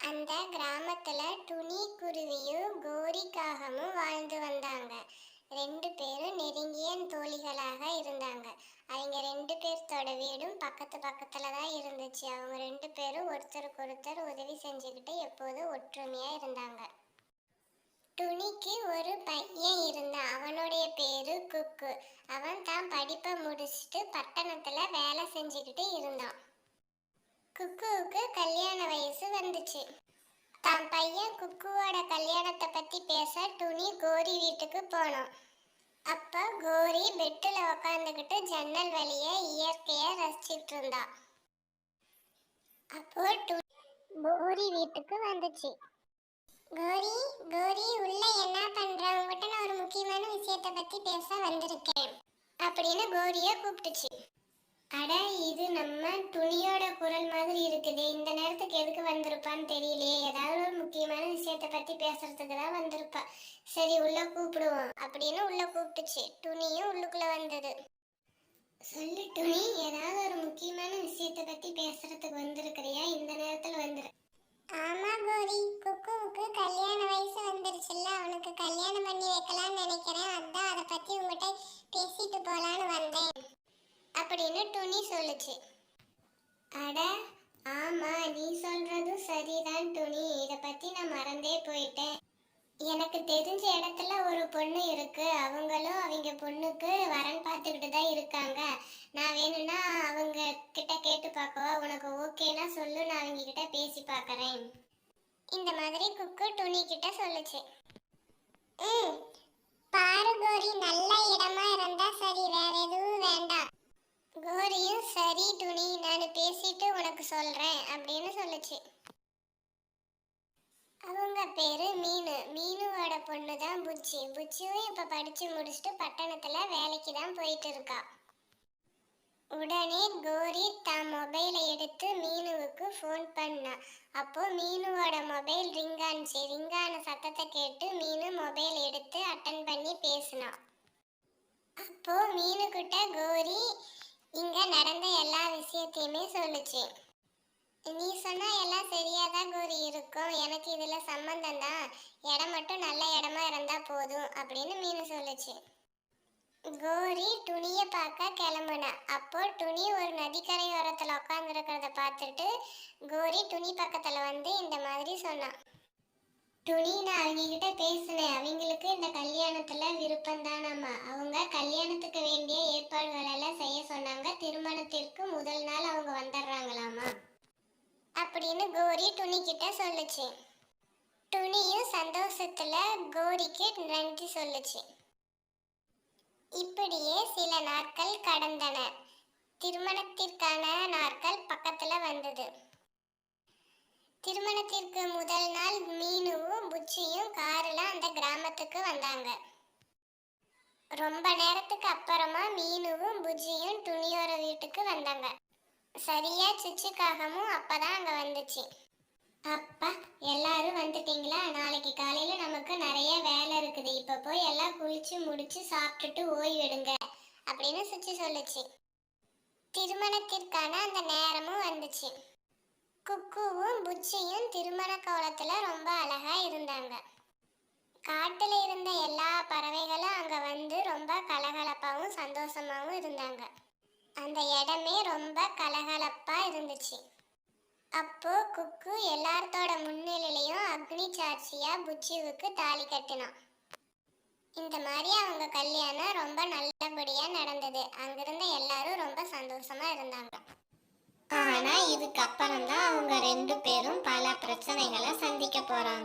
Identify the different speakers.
Speaker 1: அந்த கிராமத்துல துணி குருவியும் கோரிக்காகமும் வாழ்ந்து வந்தாங்க. ரெண்டு பேரும் நெருங்கிய தோழிகளாக இருந்தாங்க. அவங்க ரெண்டு பேர்த்தோட வீடும் பக்கத்து பக்கத்துல தான் இருந்துச்சு. அவங்க ரெண்டு பேரும் ஒருத்தருக்கு ஒருத்தர் உதவி செஞ்சுக்கிட்டு எப்போதும் ஒற்றுமையா இருந்தாங்க. துணிக்கு ஒரு பையன் பேரு அவன் தான் படிப்பை முடிச்சுட்டு பட்டணத்துல வேலை செஞ்சுக்கிட்டு இருந்தான். குக்குவுக்கு கல்யாண வயசு வந்துச்சு. தான் பையன் குக்குவோட கல்யாணத்தை பத்தி பேச துணி கோரி வீட்டுக்கு போனான். அப்ப கோரி பெட்டில் உக்காந்துக்கிட்டு ஜன்னல் வழிய இயற்கைய ரசிச்சிட்டு இருந்தா அப்போ கோரி வீட்டுக்கு வந்துச்சு. கோரி கோரி உள்ள என்ன பண்ற? உங்ககிட்ட நான் ஒரு முக்கியமான விஷயத்த பத்தி பேச வந்திருக்கேன். அப்படின்னு கோரிய கூப்பிட்டுச்சு. அட இது நம்ம துணியோட குரல் மாதிரி இருக்குது. இந்த நேரத்துக்கு எதுக்கு வந்திருப்பான்னு தெரியலையே. ஏதாவது ஒரு முக்கியமான விஷயத்தை பத்தி பேசுறதுக்கு தான் வந்திருப்பா. சரி உள்ள கூப்பிடுவோம். அப்படின்னு உள்ள கூப்பிட்டுச்சு. துணியும் உள்ளுக்குள்ள வந்தது சொல்லு துணி ஏதாவது ஒரு முக்கியமான விஷயத்தை பத்தி பேசுறதுக்கு வந்திருக்கிறியா இந்த நேரத்துல வந்துரு ஆமா கோரி குக்குவுக்கு கல்யாண வயசு வந்துருச்சுல்ல அவனுக்கு கல்யாணம் பண்ணி வைக்கலாம்னு நினைக்கிறேன் அதான் பத்தி உங்ககிட்ட பேசிட்டு போலான்னு வந்தேன். அப்படின்னு டுனி சொல்லுச்சு. அட ஆமா நீ சொல்றதும் சரிதான் துணி இத பத்தி நான் மறந்தே போயிட்டேன். எனக்கு தெரிஞ்ச இடத்துல ஒரு பொண்ணு இருக்கு. அவங்களும் அவங்க பொண்ணுக்கு வரன் பார்த்துக்கிட்டு தான் இருக்காங்க. நான் வேணும்னா அவங்க கிட்ட கேட்டு பார்க்கவா? உனக்கு ஓகேனா சொல்லு நான் அவங்க கிட்ட பேசி பார்க்கறேன். இந்த மாதிரி குக்கு துணி கிட்ட சொல்லுச்சு. ம் சரி வேற எதுவும் வேண்டாம். கோரியும் சரி துணி நான் பேசிட்டு உனக்கு சொல்றேன் அப்படின்னு சொல்லுச்சு. அவங்க பேரு மீனு. மீனுவோட பொண்ணு தான் புச்சி. புச்சியும் இப்ப படிச்சு முடிச்சுட்டு பட்டணத்துல வேலைக்கு தான் போயிட்டு இருக்கா உடனே கோரி தான் மொபைலை எடுத்து மீனுவுக்கு ஃபோன் பண்ணா. அப்போ மீனுவோட மொபைல் ரிங் ஆனிச்சு. ரிங் ஆன சத்தத்தை கேட்டு மீனு மொபைல் எடுத்து அட்டன் பண்ணி பேசினா. அப்போ மீனுக்கிட்ட கோரி இங்க நடந்த எல்லா விஷயத்தையுமே சொல்லுச்சு. நீ சொன்னா எல்லாம் சரியாதான் கோரி இருக்கும்? எனக்கு இதுல சம்மந்தம் தான் இடம் மட்டும் நல்ல இடமா இருந்தா போதும் அப்படின்னு மீனு சொல்லுச்சு. கோரி துணிய பார்க்க கிளம்புனா. அப்போ துணி ஒரு நதிக்கரையோரத்துல உட்காந்துருக்கிறத பார்த்துட்டு கோரி துணி பக்கத்துல வந்து இந்த மாதிரி சொன்னான் துணி நான் அவங்க கிட்ட பேசினேன். அவங்களுக்கு இந்த கல்யாணத்துல விருப்பம்தானாம்மா. அவங்க கல்யாணத்துக்கு வேண்டிய ஏற்பாடுகள் எல்லாம் செய்ய சொன்னாங்க. திருமணத்திற்கு முதல் நாள் அவங்க வந்துடுறாங்களாமா அப்படின்னு கோரி துணி கிட்ட சொல்லுச்சு. துணியும் சந்தோஷத்துல கோரிக்கு நன்றி சொல்லுச்சு. இப்படியே சில நாட்கள் கடந்தன. திருமணத்திற்கான நாட்கள் பக்கத்துல வந்தது. திருமணத்திற்கு முதல் நாள் மீனுவும் புச்சியும் கார்ல அந்த கிராமத்துக்கு வந்தாங்க. ரொம்ப நேரத்துக்கு அப்புறமா மீனுவும் புஜியும் துணியோர வீட்டுக்கு வந்தாங்க. சரியா சுச்சுக்காகமும் அப்பதான் அங்க வந்துச்சு. அப்பா எல்லாரும் வந்துட்டீங்களா? நாளைக்கு காலையில நமக்கு நிறைய வேலை இருக்குது. இப்ப போய் எல்லாம் குளிச்சு முடிச்சு சாப்பிட்டுட்டு ஓய்வெடுங்க அப்படின்னு சுச்சி சொல்லுச்சு. திருமணத்திற்கான அந்த நேரமும் வந்துச்சு. குக்குவும் புச்சியும் திருமண கோலத்துல ரொம்ப அழகா இருந்தாங்க. காட்டுல இருந்த எல்லா பறவைகளும் அங்க வந்து ரொம்ப கலகலப்பாவும் சந்தோஷமாவும் இருந்தாங்க. அந்த இடமே ரொம்ப கலகலப்பா இருந்துச்சு. அப்போ குக்கு எல்லார்த்தோட முன்னிலையிலையும் அக்னி சாட்சியா புச்சிவுக்கு தாலி கட்டினான். இந்த மாதிரி அவங்க கல்யாணம் ரொம்ப நல்லபடியா நடந்தது. அங்கிருந்த எல்லாரும் ரொம்ப சந்தோஷமா இருந்தாங்க. ஆனா இதுக்கப்புறம் தான் அவங்க ரெண்டு பேரும் பல பிரச்சனைகளை சந்திக்க போறாங்க.